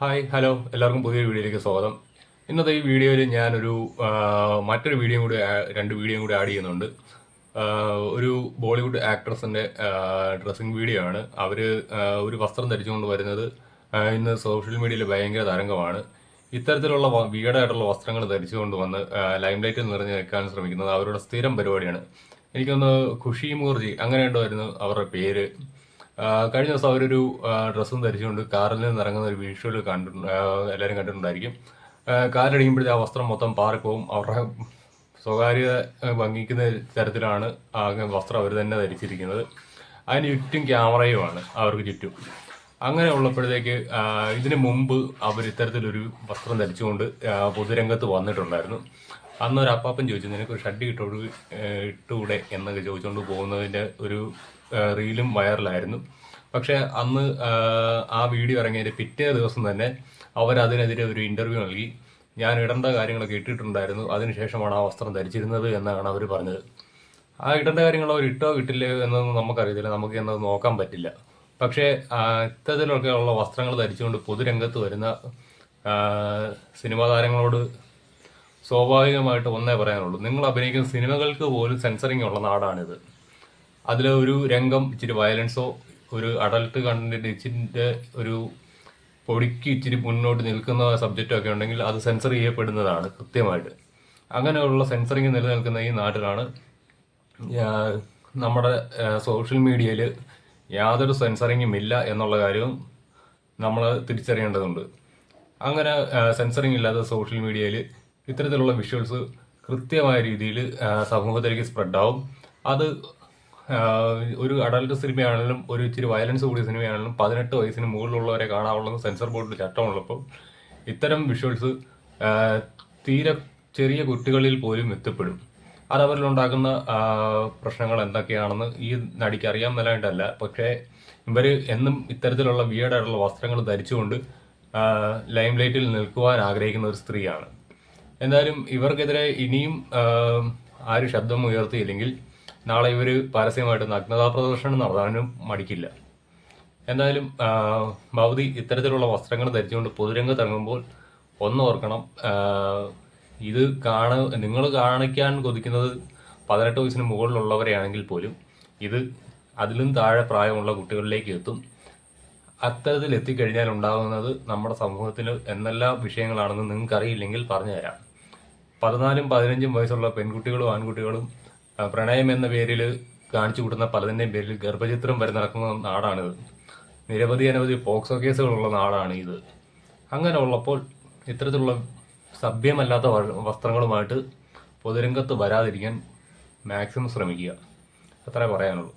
Hi hello. എല്ലാവർക്കും പുതിയൊരു വീഡിയോയിലേക്ക് സ്വാഗതം. ഇന്നത്തെ ഈ വീഡിയോയിൽ ഞാനൊരു മറ്റൊരു വീഡിയോ കൂടി രണ്ട് വീഡിയോ കൂടി ആഡ് ചെയ്യുന്നുണ്ട്. ഒരു ബോളിവുഡ് ആക്ട്രസിന്റെ ഡ്രസ്സിംഗ് വീഡിയോ ആണ്. അവർ ഒരു വസ്ത്രം ധരിച്ചുകൊണ്ട് വരുന്നത് ഇന്ന് സോഷ്യൽ മീഡിയയിൽ ഭയങ്കര തരംഗമാണ്. ഇത്തരത്തിലുള്ള വീടായിട്ടുള്ള വസ്ത്രങ്ങൾ ധരിച്ചുകൊണ്ട് വന്ന് ലൈം ലൈറ്റിൽ നിറഞ്ഞു നിൽക്കാൻ ശ്രമിക്കുന്നത് അവരുടെ സ്ഥിരം പരിപാടിയാണ്. എനിക്കൊന്ന് ഖുഷി മൂർജി അങ്ങനെ അവരുടെ പേര് കഴിഞ്ഞ ദിവസം അവരൊരു ഡ്രസ്സും ധരിച്ചുകൊണ്ട് കാറിൽ നിന്ന് ഇറങ്ങുന്ന ഒരു വിഷ്വൽ കണ്ടു എല്ലാവരും കണ്ടിട്ടുണ്ടായിരിക്കും. കാലടിക്കുമ്പോഴത്തെ ആ വസ്ത്രം മൊത്തം പാറിപ്പോവും അവരുടെ സ്വകാര്യത ഭംഗിക്കുന്ന തരത്തിലാണ് ആ വസ്ത്രം അവർ തന്നെ ധരിച്ചിരിക്കുന്നത്. അതിന് ചുറ്റും ക്യാമറയുമാണ് അവർക്ക് ചുറ്റും. അങ്ങനെ ഉള്ളപ്പോഴത്തേക്ക് ഇതിനു മുമ്പ് അവർ ഇത്തരത്തിലൊരു വസ്ത്രം ധരിച്ചുകൊണ്ട് പൊതുരംഗത്ത് വന്നിട്ടുണ്ടായിരുന്നു. അന്ന് ഒരു അപ്പാപ്പൻ ചോദിച്ചു നിനക്ക് ഒരു ഷഡ് ഇട്ടോട് ഇട്ടുകൂടെ? എന്നൊക്കെ ചോദിച്ചുകൊണ്ട് പോകുന്നതിന്റെ ഒരു റീലും വൈറലായിരുന്നു. പക്ഷെ അന്ന് ആ, വീഡിയോ ഇറങ്ങിയതിന്റെ പിറ്റേ ദിവസം തന്നെ അവർ അതിനെതിരെ ഒരു ഇന്റർവ്യൂ നൽകി. ഞാൻ ഇടേണ്ട കാര്യങ്ങളൊക്കെ ഇട്ടിട്ടുണ്ടായിരുന്നു. അതിനുശേഷമാണ് ആ വസ്ത്രം ധരിച്ചിരുന്നത് എന്നാണ് അവർ പറഞ്ഞത്. ആ ഇടേണ്ട കാര്യങ്ങൾ അവർ ഇട്ടോ ഇട്ടില്ലയോ എന്നൊന്നും നമുക്കറിയത്തില്ല. നമുക്ക് എന്നത് നോക്കാൻ പറ്റില്ല. പക്ഷേ ഇത്തരത്തിലൊക്കെയുള്ള വസ്ത്രങ്ങൾ ധരിച്ചുകൊണ്ട് പൊതുരംഗത്ത് വരുന്ന സിനിമാ താരങ്ങളോട് സ്വാഭാവികമായിട്ട് ഒന്നേ പറയാനുള്ളൂ. നിങ്ങൾ അഭിനയിക്കുന്ന സിനിമകൾക്ക് പോലും സെൻസറിങ് ഉള്ള നാടാണിത്. അതിലെ ഒരു രംഗം ഇച്ചിരി വയലൻസോ ഒരു അഡൽട്ട് കണ്ടന്റ് ഇച്ചിരി ഒരു പൊടിക്ക് ഇച്ചിരി മുന്നോട്ട് നിൽക്കുന്ന സബ്ജക്റ്റോ ഒക്കെ ഉണ്ടെങ്കിൽ അത് സെൻസർ ചെയ്യപ്പെടുന്നതാണ് കൃത്യമായിട്ട്. അങ്ങനെയുള്ള സെൻസറിങ് നിലനിൽക്കുന്ന ഈ നാട്ടിലാണ് നമ്മുടെ സോഷ്യൽ മീഡിയയിൽ യാതൊരു സെൻസറിങ്ങും ഇല്ല എന്നുള്ള കാര്യവും നമ്മൾ തിരിച്ചറിയേണ്ടതുണ്ട്. അങ്ങനെ സെൻസറിങ് ഇല്ലാത്ത സോഷ്യൽ മീഡിയയിൽ ഇത്തരത്തിലുള്ള വിഷ്വൽസ് കൃത്യമായ രീതിയിൽ സമൂഹത്തിലേക്ക് സ്പ്രെഡാവും അത് ഒരു അഡൽട്ട് സിനിമയാണെങ്കിലും ഒരു ഇച്ചിരി വയലൻസ് കൂടിയ സിനിമയാണെങ്കിലും പതിനെട്ട് വയസ്സിന് മുകളിലുള്ളവരെ കാണാവുള്ളത് സെൻസർ ബോർഡിൽ ചട്ടമുള്ളപ്പോൾ ഇത്തരം വിഷ്വൽസ് തീരെ ചെറിയ കുട്ടികളിൽ പോലും എത്തിപ്പെടും. അത് അവരിലുണ്ടാക്കുന്ന പ്രശ്നങ്ങൾ എന്തൊക്കെയാണെന്ന് ഈ നടിക്ക് അറിയാൻ മേലായിട്ടല്ല പക്ഷേ ഇവർ എന്നും ഇത്തരത്തിലുള്ള വിയേഡായിട്ടുള്ള വസ്ത്രങ്ങൾ ധരിച്ചുകൊണ്ട് ലൈം ലൈറ്റിൽ നിൽക്കുവാൻ ആഗ്രഹിക്കുന്ന ഒരു സ്ത്രീയാണ്. എന്തായാലും ഇവർക്കെതിരെ ഇനിയും ആരും ശബ്ദം ഉയർത്തിയില്ലെങ്കിൽ നാളെ ഇവർ പരസ്യമായിട്ട് നഗ്നതാ പ്രദർശനം നടത്താനും മടിക്കില്ല. എന്തായാലും ഭൗതി ഇത്തരത്തിലുള്ള വസ്ത്രങ്ങൾ ധരിച്ചുകൊണ്ട് പൊതുരംഗത്ത് ഇറങ്ങുമ്പോൾ ഒന്ന് ഓർക്കണം ഇത് കാണ നിങ്ങൾ കാണിക്കാൻ കൊതിക്കുന്നത് പതിനെട്ട് വയസ്സിന് മുകളിലുള്ളവരെയാണെങ്കിൽ പോലും ഇത് അതിലും താഴെ പ്രായമുള്ള കുട്ടികളിലേക്ക് എത്തും. അത്തരത്തിൽ എത്തിക്കഴിഞ്ഞാൽ ഉണ്ടാകുന്നത് നമ്മുടെ സമൂഹത്തിൽ എന്തെല്ലാം വിഷയങ്ങളാണെന്ന് നിങ്ങൾക്കറിയില്ലെങ്കിൽ പറഞ്ഞുതരാം. പതിനാലും പതിനഞ്ചും വയസ്സുള്ള പെൺകുട്ടികളും ആൺകുട്ടികളും പ്രണയം എന്ന പേരിൽ കാണിച്ചു കൂട്ടുന്ന പലതിന്റെയും പേരിൽ ഗർഭചിത്രം വരെ നടക്കുന്ന നാടാണിത്. നിരവധി അനവധി പോക്സോ കേസുകളുള്ള നാടാണ് ഇത് അങ്ങനെ ഉള്ളപ്പോൾ ഇത്തരത്തിലുള്ള സഭ്യമല്ലാത്ത വസ്ത്രങ്ങളുമായിട്ട് പൊതുരംഗത്ത് വരാതിരിക്കാൻ മാക്സിമം ശ്രമിക്കുക. അത്രേ പറയാനുള്ളൂ.